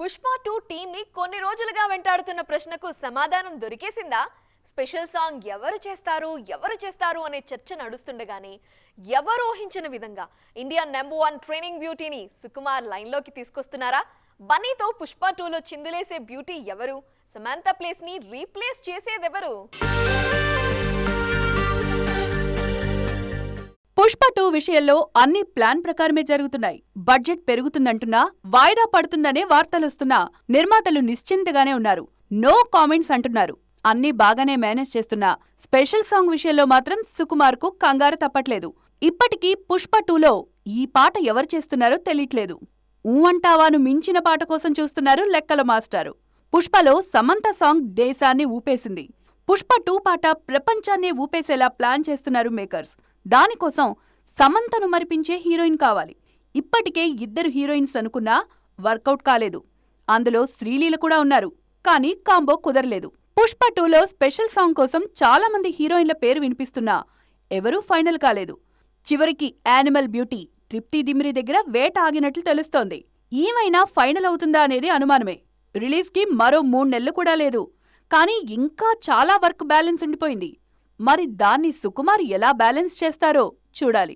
Pushpa two టీమ్ని కొన్ని రోజులుగా వెంటాడుతున్న ప్రశ్నకు సమాధానం దొరికేసిందా? స్పెషల్ సాంగ్ ఎవరు చేస్తారు ఎవరు చేస్తారు అనే చర్చ నడుస్తుండగానే ఎవరు ఊహించిన విధంగా ఇండియా నెంబర్ వన్ ట్రైనింగ్ బ్యూటీని సుకుమార్ లైన్లోకి తీసుకొస్తున్నారా? బన్నీతో పుష్ప టూలో చిందులేసే బ్యూటీ ఎవరు? సమాంత ప్లేస్ని రీప్లేస్ చేసేదెవరు? పుష్ప టూ విషయంలో అన్ని ప్లాన్ ప్రకారమే జరుగుతున్నాయి. బడ్జెట్ పెరుగుతుందంటున్నా వాయిదా పడుతుందనే వార్తలొస్తున్నా నిర్మాతలు నిశ్చింతగానే ఉన్నారు. నో కామెంట్స్ అంటున్నారు. అన్ని బాగానే మేనేజ్ చేస్తున్నా. స్పెషల్ సాంగ్ విషయంలో మాత్రం సుకుమార్కు కంగారు తప్పట్లేదు. ఇప్పటికీ పుష్ప టూలో ఈ పాట ఎవరు చేస్తున్నారో తెలియట్లేదు. ఊ అంటావాను మించిన పాట కోసం చూస్తున్నారు లెక్కల మాస్టారు. పుష్పలో సమంత సాంగ్ దేశాన్ని ఊపేసింది. పుష్ప టూ పాట ప్రపంచాన్నే ఊపేసేలా ప్లాన్ చేస్తున్నారు మేకర్స్. దానికోసం సమంతను మరిపించే హీరోయిన్ కావాలి. ఇప్పటికే ఇద్దరు హీరోయిన్స్ అనుకున్నా వర్కౌట్ కాలేదు. అందులో శ్రీలీల కూడా ఉన్నారు కానీ కాంబో కుదరలేదు. పుష్ప టూలో స్పెషల్ సాంగ్ కోసం చాలా మంది హీరోయిన్ల పేరు వినిపిస్తున్నా ఎవరూ ఫైనల్ కాలేదు. చివరికి యానిమల్ బ్యూటీ తృప్తి దిమిరి దగ్గర వేట ఆగినట్లు తెలుస్తోంది. ఏమైనా ఫైనల్ అవుతుందా అనేది అనుమానమే. రిలీజ్కి మరో మూడు నెలలు కూడా లేదు. కానీ ఇంకా చాలా వర్క్ బ్యాలెన్స్ ఉండిపోయింది. మరి దాన్ని సుకుమార్ ఎలా బ్యాలెన్స్ చేస్తారో చూడాలి.